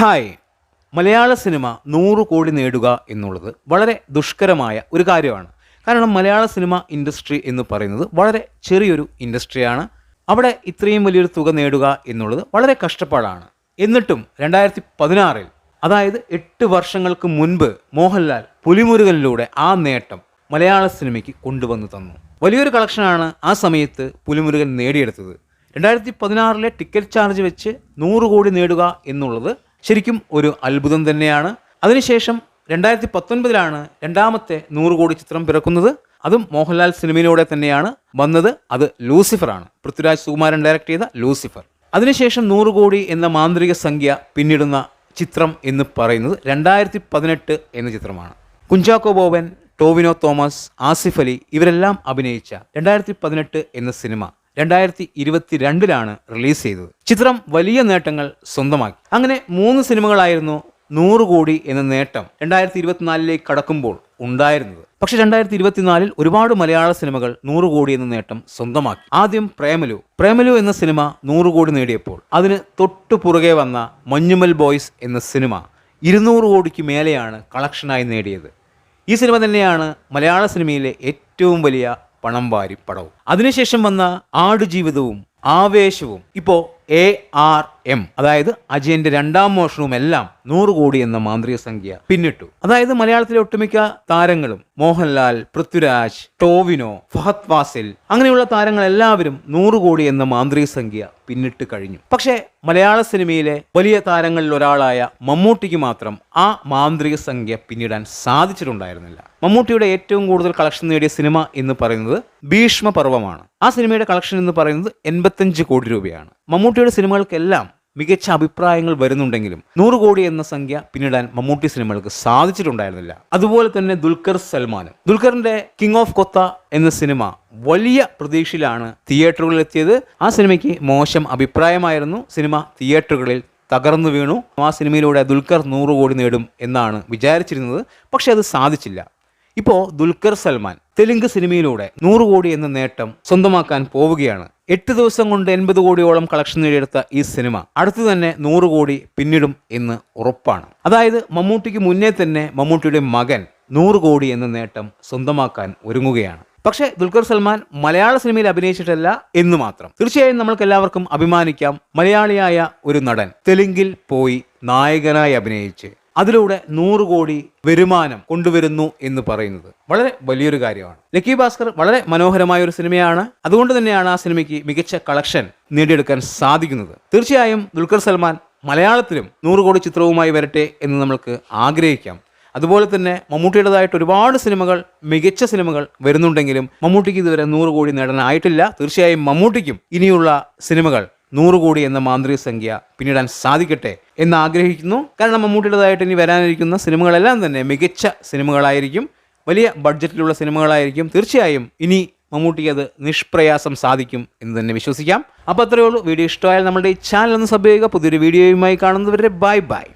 Hi. മലയാള cinema നൂറ് കോടി നേടുക എന്നുള്ളത് വളരെ ദുഷ്കരമായ ഒരു കാര്യമാണ്. കാരണം മലയാള സിനിമ ഇൻഡസ്ട്രി എന്ന് പറയുന്നത് വളരെ ചെറിയൊരു ഇൻഡസ്ട്രിയാണ്. അവിടെ ഇത്രയും വലിയൊരു തുക നേടുക എന്നുള്ളത് വളരെ കഷ്ടപ്പാടാണ്. എന്നിട്ടും രണ്ടായിരത്തി പതിനാറിൽ അതായത് എട്ട് വർഷങ്ങൾക്ക് മുൻപ് മോഹൻലാൽ പുലിമുരുകനിലൂടെ ആ നേട്ടം മലയാള സിനിമയ്ക്ക് കൊണ്ടുവന്നു തന്നു. വലിയൊരു കളക്ഷനാണ് ആ സമയത്ത് പുലിമുരുകൻ നേടിയെടുത്തത്. രണ്ടായിരത്തി പതിനാറിലെ ടിക്കറ്റ് ചാർജ് വെച്ച് നൂറ് കോടി നേടുക എന്നുള്ളത് ശരിക്കും ഒരു അത്ഭുതം തന്നെയാണ്. അതിനുശേഷം രണ്ടായിരത്തി പത്തൊൻപതിലാണ് രണ്ടാമത്തെ നൂറ് കോടി ചിത്രം പിറക്കുന്നത്. അതും മോഹൻലാൽ സിനിമയിലൂടെ തന്നെയാണ് വന്നത്. അത് ലൂസിഫറാണ്. പൃഥ്വിരാജ് സുകുമാരൻ ഡയറക്ട് ചെയ്ത ലൂസിഫർ. അതിനുശേഷം നൂറ് കോടി എന്ന മാന്ത്രിക സംഖ്യ പിന്നിടുന്ന ചിത്രം എന്ന് പറയുന്നത് രണ്ടായിരത്തി പതിനെട്ട് എന്ന ചിത്രമാണ്. കുഞ്ചാക്കോ ബോബൻ ടോവിനോ തോമസ് ആസിഫ് അലി ഇവരെല്ലാം അഭിനയിച്ച രണ്ടായിരത്തി പതിനെട്ട് എന്ന സിനിമ. രണ്ടായിരത്തി ഇരുപത്തിരണ്ടിലാണ് റിലീസ് ചെയ്തത്. ചിത്രം വലിയ നേട്ടങ്ങൾ സ്വന്തമാക്കി. അങ്ങനെ മൂന്ന് സിനിമകളായിരുന്നു നൂറ് കോടി എന്ന നേട്ടം രണ്ടായിരത്തി ഇരുപത്തിനാലിലേക്ക് കടക്കുമ്പോൾ ഉണ്ടായിരുന്നത്. പക്ഷെ രണ്ടായിരത്തി ഇരുപത്തിനാലിൽ ഒരുപാട് മലയാള സിനിമകൾ നൂറ് കോടി എന്ന നേട്ടം സ്വന്തമാക്കി. ആദ്യം പ്രേമലു. പ്രേമലു എന്ന സിനിമ നൂറ് കോടി നേടിയപ്പോൾ അതിന് തൊട്ടു പുറകെ വന്ന മഞ്ഞുമൽ ബോയ്സ് എന്ന സിനിമ ഇരുന്നൂറ് കോടിക്ക് മേലെയാണ് കളക്ഷനായി നേടിയത്. ഈ സിനിമ തന്നെയാണ് മലയാള സിനിമയിലെ ഏറ്റവും വലിയ പണം വാരി പടവും അതിനുശേഷം വന്ന ആടുജീവിതവും ആവേശവും. ഇപ്പോ എ ആർ എം അതായത് അജയന്റെ രണ്ടാം മോഷണവും എല്ലാം നൂറ് കോടി എന്ന മാന്ത്രിക സംഖ്യ പിന്നിട്ടു. അതായത് മലയാളത്തിലെ ഒട്ടുമിക്ക താരങ്ങളും മോഹൻലാൽ പൃഥ്വിരാജ് ടോവിനോ ഫഹദ് ഫാസിൽ അങ്ങനെയുള്ള താരങ്ങൾ എല്ലാവരും നൂറ് കോടി എന്ന മാന്ത്രിക സംഖ്യ പിന്നിട്ട് കഴിഞ്ഞു. പക്ഷേ മലയാള സിനിമയിലെ വലിയ താരങ്ങളിൽ ഒരാളായ മമ്മൂട്ടിക്ക് മാത്രം ആ മാന്ത്രിക സംഖ്യ പിന്നിടാൻ സാധിച്ചിട്ടുണ്ടായിരുന്നില്ല. മമ്മൂട്ടിയുടെ ഏറ്റവും കൂടുതൽ കളക്ഷൻ നേടിയ സിനിമ എന്ന് പറയുന്നത് ഭീഷ്മപർവമാണ്. ആ സിനിമയുടെ കളക്ഷൻ എന്ന് പറയുന്നത് എൺപത്തഞ്ച് കോടി രൂപയാണ്. മമ്മൂട്ടിയുടെ സിനിമകൾക്കെല്ലാം മികച്ച അഭിപ്രായങ്ങൾ വരുന്നുണ്ടെങ്കിലും നൂറ് കോടി എന്ന സംഖ്യ പിന്നിടാൻ മമ്മൂട്ടി സിനിമകൾക്ക് സാധിച്ചിട്ടുണ്ടായിരുന്നില്ല. അതുപോലെ തന്നെ ദുൽഖർ സൽമാനും. ദുൽഖറിന്റെ കിങ് ഓഫ് കൊത്ത എന്ന സിനിമ വലിയ പ്രതീക്ഷയിലാണ് തിയേറ്ററുകളിൽ എത്തിയത് ആ സിനിമയ്ക്ക് മോശം അഭിപ്രായമായിരുന്നു. സിനിമ തിയേറ്ററുകളിൽ തകർന്നു വീണു. ആ സിനിമയിലൂടെ ദുൽഖർ നൂറ് കോടി നേടും എന്നാണ് വിചാരിച്ചിരുന്നത്. പക്ഷെ അത് സാധിച്ചില്ല. ഇപ്പോൾ ദുൽഖർ സൽമാൻ തെലുങ്ക് സിനിമയിലൂടെ നൂറ് കോടി എന്ന നേട്ടം സ്വന്തമാക്കാൻ പോവുകയാണ്. എട്ട് ദിവസം കൊണ്ട് എൺപത് കോടിയോളം കളക്ഷൻ നേടിയെടുത്ത ഈ സിനിമ അടുത്തു തന്നെ നൂറ് കോടി പിന്നിടും എന്ന് ഉറപ്പാണ്. അതായത് മമ്മൂട്ടിക്ക് മുന്നേ തന്നെ മമ്മൂട്ടിയുടെ മകൻ നൂറ് കോടി എന്ന നേട്ടം സ്വന്തമാക്കാൻ ഒരുങ്ങുകയാണ്. പക്ഷെ ദുൽഖർ സൽമാൻ മലയാള സിനിമയിൽ അഭിനയിച്ചിട്ടല്ല എന്ന് മാത്രം. തീർച്ചയായും നമ്മൾക്ക് എല്ലാവർക്കും അഭിമാനിക്കാം. മലയാളിയായ ഒരു നടൻ തെലുങ്കിൽ പോയി നായകനായി അഭിനയിച്ച് അതിലൂടെ നൂറ് കോടി വരുമാനം കൊണ്ടുവരുന്നു എന്ന് പറയുന്നത് വളരെ വലിയൊരു കാര്യമാണ്. ലക്കി ഭാസ്കർ വളരെ മനോഹരമായ ഒരു സിനിമയാണ്. അതുകൊണ്ട് തന്നെയാണ് ആ സിനിമയ്ക്ക് മികച്ച കളക്ഷൻ നേടിയെടുക്കാൻ സാധിക്കുന്നത്. തീർച്ചയായും ദുൽഖർ സൽമാൻ മലയാളത്തിലും നൂറ് കോടി ചിത്രവുമായി വരട്ടെ എന്ന് നമ്മൾക്ക് ആഗ്രഹിക്കാം. അതുപോലെ തന്നെ മമ്മൂട്ടിയുടേതായിട്ട് ഒരുപാട് സിനിമകൾ മികച്ച സിനിമകൾ വരുന്നുണ്ടെങ്കിലും മമ്മൂട്ടിക്ക് ഇതുവരെ നൂറ് കോടി നേടാനായിട്ടില്ല. തീർച്ചയായും മമ്മൂട്ടിക്കും ഇനിയുള്ള സിനിമകൾ നൂറ് കോടി എന്ന മാന്ത്രിക സംഖ്യ പിന്നിടാൻ സാധിക്കട്ടെ എന്ന് ആഗ്രഹിക്കുന്നു. കാരണം മമ്മൂട്ടിയുടേതായിട്ട് ഇനി വരാനിരിക്കുന്ന സിനിമകളെല്ലാം തന്നെ മികച്ച സിനിമകളായിരിക്കും. വലിയ ബഡ്ജറ്റിലുള്ള സിനിമകളായിരിക്കും. തീർച്ചയായും ഇനി മമ്മൂട്ടി അത് നിഷ്പ്രയാസം സാധിക്കും എന്ന് തന്നെ വിശ്വസിക്കാം. അപ്പോൾ അത്രയേ ഉള്ളൂ. വീഡിയോ ഇഷ്ടമായാൽ നമ്മുടെ ഈ ചാനൽ ഒന്ന് സബ് ചെയ്യുക. പുതിയൊരു വീഡിയോയുമായി കാണുന്നവരെ ബൈ ബൈ.